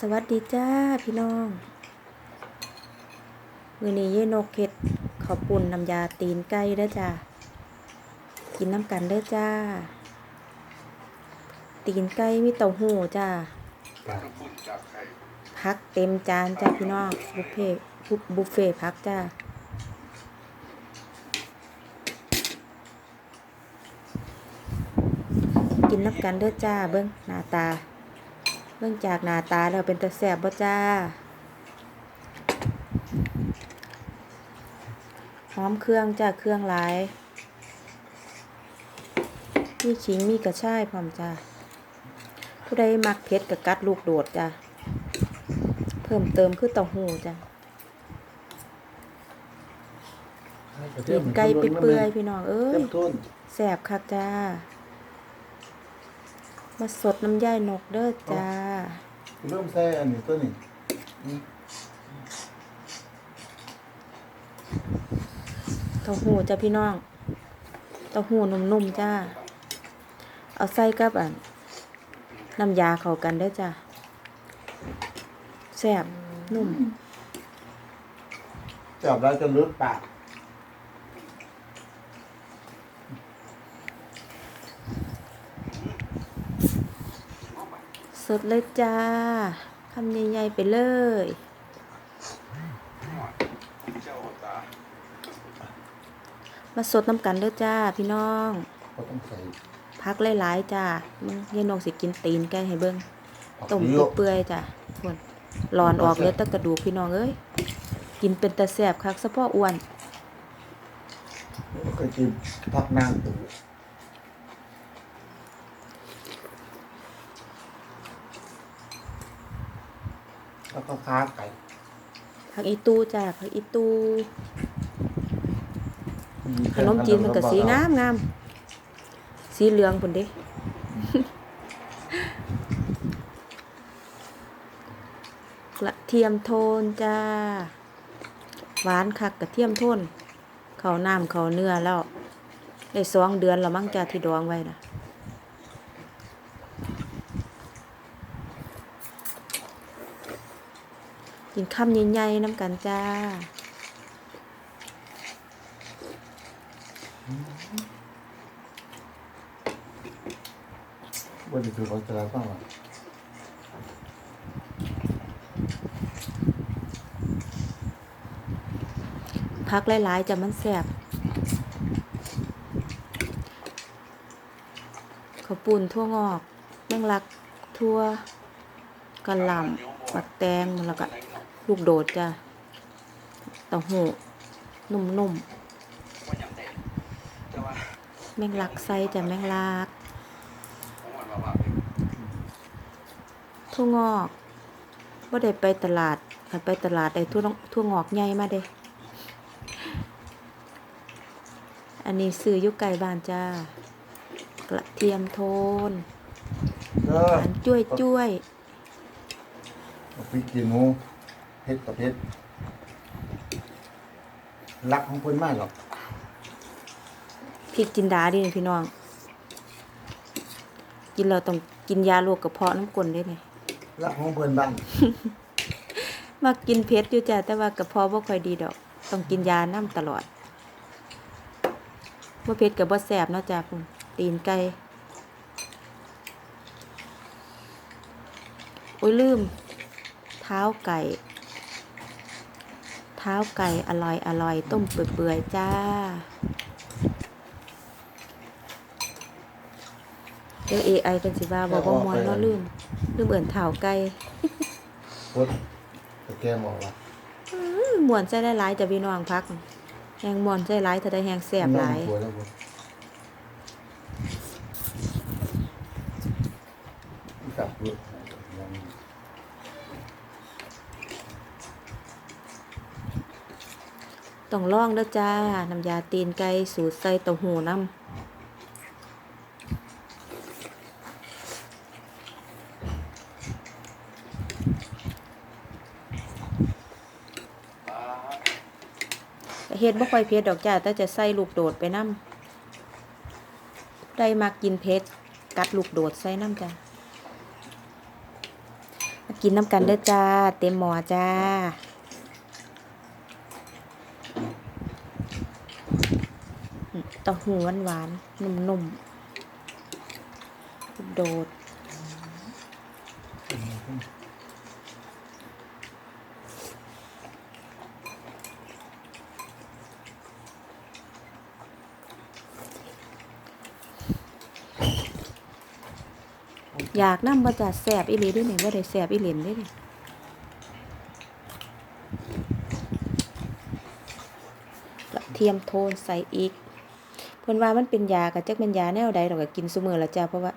สวัสดีจ้าพี่น้องมือนี้เย่นกเห็ดขาวปุ่นน้ำยาตีนไก่เด้อจ้ากินน้ำกันเด้อจ้า ตีนไก่มีเต้าหู้จ้าพักเต็มจานจ้าพี่น้องบุฟเฟ่บุฟเฟ่พักจ้ากินน้ำกันเด้อจ้าเบิ้งหน้าตา บิ่งจากหน้าตาแล้วเป็นตาแสบบ่จ้าหอมเครื่องจ้าเครื่องหลายมีขิงมีกระชายพร้อมจ้าผู้ใดมักเผ็ดกับกัดลูกโดดจ้าเพิ่มเติมคือเต้าหู้จ้ากินไก่เปื่อยๆพี่น้องเอ้ยเต็มทุนแสบคักจ้า มาสดน้ำย่ายนกเด้อจ้า เริ่มใส่อันนี้ตัวนี้เต้าหู้จ้าพี่น้องเต้าหู้นุ่มๆจ้า เอาใส่กับอันน้ำยาเข้ากันได้อจ้าแซ่บนุ่มจับแล้วจะลึกปาก สดเลยจ้าคำใหญ่ๆไปเลยมาสดน้ำกันเด้อจ้าพี่น้องก็ต้องใส่พักหลายๆจ้ามึงยายนกสิกินตีนไก่ให้เบิ่งผักต้มเยอะเปื่อยๆจ้ะส่วนหลอนออกเหลยแต่กระดูกพี่น้องเอ้ยกินเป็นตะแสบคักสะพ่ออ้วนเคยกินผักนาง แล้วก็ค้าไก่ผักอีตูจ้ะผักอีตูขนมจีนมันก็สีงามงามสีเหลืองพุ่นเด้กระเทียมโทนจ้า หวานคักกระเทียมโทนเขาวน้ำเขาวเนื้อแล้วได้สองเดือนแล้วมั้งจ้าที่ดองไว้นะ กินข้ามใหญ่ๆน้ำกันจ้าว่าจะคือเขาจะรับบ้างหรอพักหลายๆจะมันแสบข้าวปุ้นทั่วงอก แมงลักทั่วกะหล่ำปักแตงแล้วก็ ลูกโดดจ้ะเต้าหู้นุ่มๆ แมงลักใส่จ้ะแมงลักทั่วงอกว่าได้ไปตลาดคันไปตลาดได้ทั่วน้องทั่วงอกใหญ่มาเด้ อันนี้ซื้ออยุไก่บ้านจ้ากระเทียมโทนเอหอวานจ้วยจ้วยพริกขี้หนู เผ็ดกับเผ็ดรักของเพิ่นมากหรอกพริกจินดาดิพี่น้อง กินเราต้องกินยาโรคกระเพาะน้ำกลนได้ไหมรักของเพิ่นบ้างมากินเผ็ดอยู่จ้ะแต่ว่ากระเพาะบ่ค่อยดีดอก ต้องกินยาน้ำตลอดบ่เผ็ดกับบ่แสบเนาะจ้ะพุ่นตีนไก่โอ้ยลืม เท้าไก่เท้าไก่อร่อยอร่อยต้มเปื่อยๆจ้า เดี๋ยว AI เป็นสิว่าบอกว่ามวนเนาะลืมลืมเอิ่นเท้าไก่พดตะแกรงบอกว่าอื้อมวนใส่หลายๆจะพี่น้องพักแหงมวนใส่หลายถ้าได้แหงแสบหลายน้องกลัวแล้วบ่ ต้องลองเด้อจ้า น้ำยาตีนไก่สูตรใส่เต้าหู้น้ำเฮ็ดบ่ค่อยเผ็ดดอกจ้าแต่จะใส่ลูกโดดไปน้ำได้มากินเผ็ดกัดลูกโดดใส่น้ำจ้ามากินน้ำกันเด้อจ้า เต็มหมอจ้า อืม เต้าหู้หวานหวานนุ่มๆ โดด อยากนำบ่จะแสบอีหลีเด้วยนี่บ่ได้แสบอีหลีนด้นี่กระเทียมโทนใส่อีก เพิ่นว่ามันเป็นยากะจักเป็นยาแนวใดดอกก็กินซุมื้อละจ้าเพราะว่า